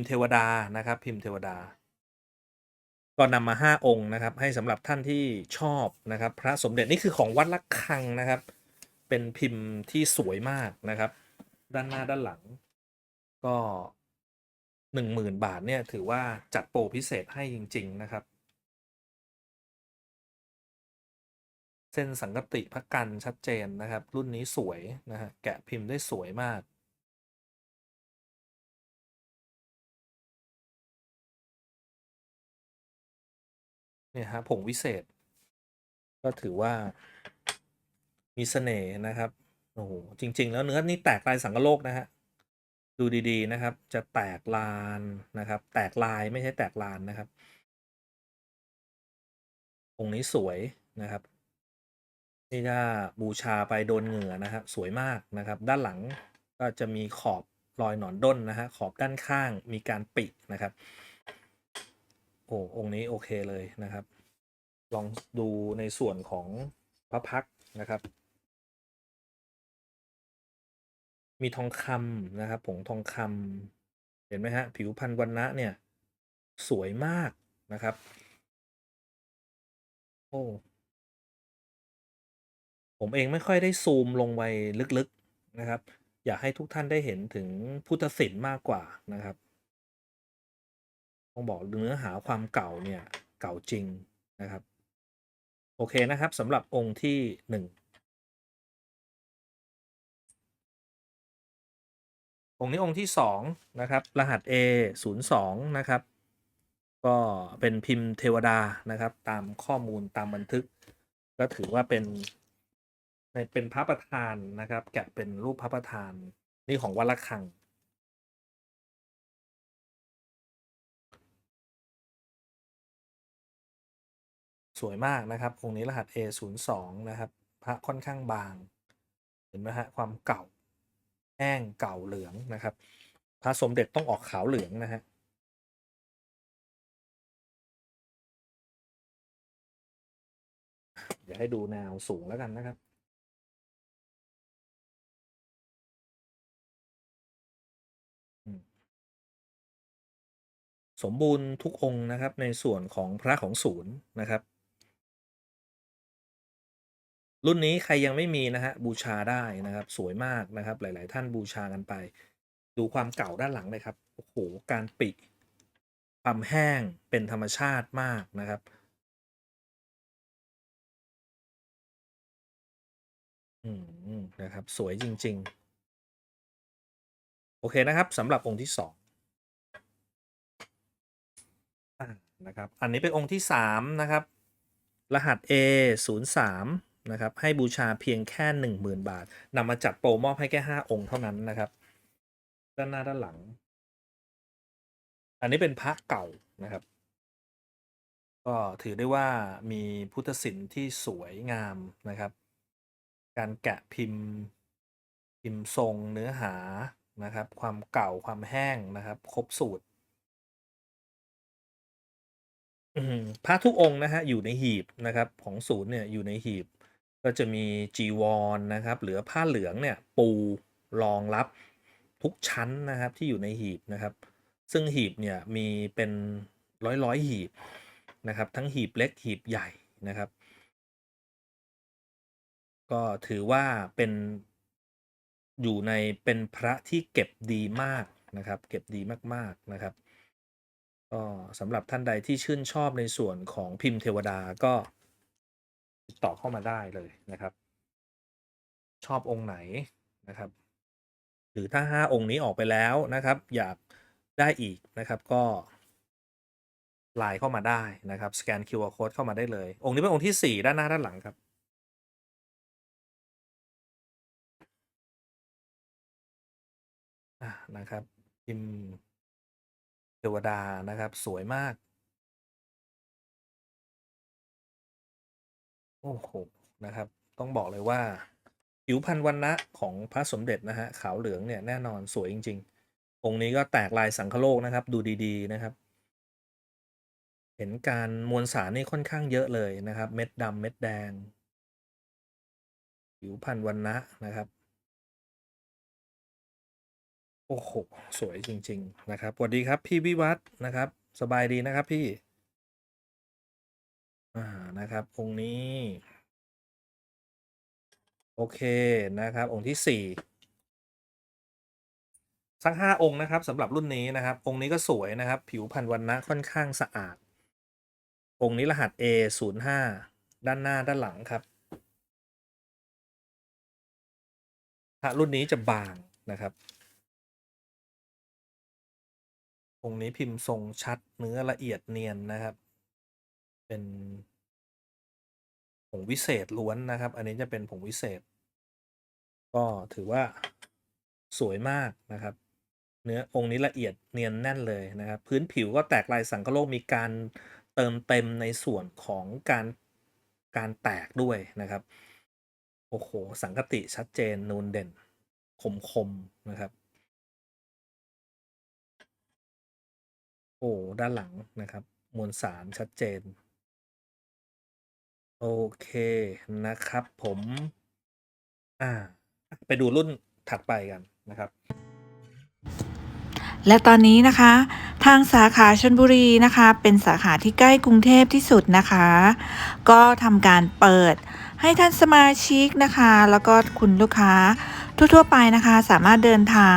พ์เทวดานะครับ พิมพ์เทวดา ก็นำมาห้าองค์นะครับ ให้สำหรับท่านที่ชอบนะครับ พระสมเด็จนี่คือของวัดละคังนะครับ เป็นพิมพ์ที่สวยมากนะครับ ด้านหน้าด้านหลัง ก็หนึ่งหมื่นบาทเนี่ยถือว่าจัดโปรพิเศษให้จริง ๆ นะครับ เส้นสังกติพระกันชัดเจนนะครับ รุ่นนี้สวยนะฮะแกะพิมพ์ได้สวยมาก เนี่ยฮะผงวิเศษ ก็ถือว่า มีเสน่ห์นะครับโอ้โหจริง ๆ แล้วเนื้อนี่แตกลายสังกะโลกนะฮะดูดีๆนะครับ จะแตกลานนะครับ แตกลายไม่ใช่แตกลานนะครับองค์นี้สวยนะครับนี่ถ้าบูชาไปโดนเหงื่อนะครับ สวยมากนะครับ ด้านหลังก็จะมีขอบรอยหนอนด้นนะฮะขอบด้านข้างมีการปินะครับ โอ้องค์นี้โอเคเลยนะครับ ลองดูในส่วนของพระพักนะครับ มีทองคำนะครับผงทองคำเห็นไหมฮะ ผิวพันวันนะเนี่ย สวยมากนะครับ โอ้ผมเองไม่ค่อยได้ซูมลงไปลึกๆนะครับ อยากให้ทุกท่านได้เห็นถึงพุทธศิลป์มากกว่านะครับ ต้องบอกเนื้อหาความเก่าเนี่ยเก่าจริงนะครับ โอเคนะครับสำหรับองค์ที่หนึ่งองค์นี้องค์ที่สองนะครับ รหัส A 0 2นะครับ ก็เป็นพิมพ์เทวดานะครับ ตามข้อมูลตามบันทึก ก็ถือว่าเป็นในเป็นพระประธานนะครับ แกะเป็นรูปพระประธานนี่ของวัดละคัง สวยมากนะครับ องค์นี้รหัส A 0 2 นะครับพระค่อนข้างบาง เห็นไหมฮะความเก่าแห้งเก่าเหลืองนะครับพระสมเด็จต้องออกขาวเหลืองนะฮะเดี๋ยวให้ดูแนวสูงแล้วกันนะครับสมบูรณ์ทุกองค์นะครับในส่วนของพระของศูนย์นะครับ รุ่นนี้ใครยังไม่มีนะฮะบูชาได้นะครับ สวยมากนะครับ หลาย ๆ ท่านบูชากันไป ดูความเก่าด้านหลังเลยครับโอ้โหการปิความแห้งเป็นธรรมชาติมากนะครับอืมนะครับ สวยจริง ๆ โอเคนะครับสำหรับองค์ที่สองอนะครับ อันนี้เป็นองค์ที่สามนะครับ รหัส A 0 3 นะครับให้บูชาเพียงแค่ 10,000 บาทนำมาจัดโปรมอบให้แค่ 5 องค์เท่านั้นนะครับ ด้านหน้าด้านหลัง อันนี้เป็นพระเก่านะครับ ก็ถือได้ว่ามีพุทธศิลป์ที่สวยงามนะครับ การแกะพิมพ์พิมพ์ทรงเนื้อหานะครับ ความเก่าความแห้งนะครับ ครบสูตรพระทุกองค์นะฮะอยู่ในหีบนะครับ ของศูนย์เนี่ยอยู่ในหีบ ก็จะมีจีวรนะครับ เหลือผ้าเหลืองเนี่ยปูรองรับทุกชั้นนะครับที่อยู่ในหีบนะครับ ซึ่งหีบเนี่ยมีเป็นร้อยร้อยหีบนะครับ ทั้งหีบเล็กหีบใหญ่นะครับ ก็ถือว่าเป็นอยู่ในเป็นพระที่เก็บดีมากนะครับ เก็บดีมากๆนะครับก็สำหรับท่านใดที่ชื่นชอบในส่วนของพิมพ์เทวดาก็ ติดต่อเข้ามาได้เลยนะครับ ชอบองค์ไหนนะครับ หรือถ้าห้าองค์นี้ออกไปแล้วนะครับ อยากได้อีกนะครับก็ไลน์เข้ามาได้นะครับสแกน QR code เข้ามาได้เลย องค์นี้เป็นองค์ที่สี่ด้านหน้าด้านหลังครับ นะครับพิมพ์เทวดานะครับ สวยมาก โอ้โห นะครับ ต้องบอกเลยว่า ผิวพันธุ์วันนะของพระสมเด็จนะฮะ ขาวเหลืองเนี่ยแน่นอนสวยจริง ๆ องค์นี้ก็แตกลายสังคโลกนะครับ ดูดีๆนะครับ เห็นการมวลสารนี่ค่อนข้างเยอะเลยนะครับ เม็ดดำเม็ดแดง ผิวพันธุ์วันนะนะครับ โอ้โห สวยจริง ๆ นะครับสวัสดีครับพี่วิวัฒนะครับ สบายดีนะครับพี่ อ่านะครับ องค์นี้ โอเคนะครับ องค์ที่สี่สักห้าองค์นะครับสำหรับรุ่นนี้นะครับ องค์นี้ก็สวยนะครับ ผิวพันธุ์วันนะค่อนข้างสะอาด องค์นี้รหัส A 0 5ด้านหน้าด้านหลังครับพระรุ่นนี้จะบางนะครับ องค์นี้พิมพ์ทรงชัดเนื้อละเอียดเนียนนะครับ เป็นผงวิเศษล้วนนะครับ อันนี้จะเป็นผงวิเศษ ก็ถือว่าสวยมากนะครับ เนื้อองค์นี้ละเอียดเนียนแน่นเลยนะครับ พื้นผิวก็แตกลายสังคโลกมีการเติมเต็มในส่วนของการการแตกด้วยนะครับ โอ้โห สังกติชัดเจนนูนเด่น คมคมนะครับ โอ้ด้านหลังนะครับ มวลสารชัดเจน โอเคนะครับผม อ่า ไปดูรุ่นถัดไปกันนะครับและตอนนี้นะคะ ทางสาขาชนบุรีนะคะ เป็นสาขาที่ใกล้กรุงเทพที่สุดนะคะ ก็ทำการเปิดให้ท่านสมาชิกนะคะ แล้วก็คุณลูกค้าทั่วๆไปนะคะ สามารถเดินทาง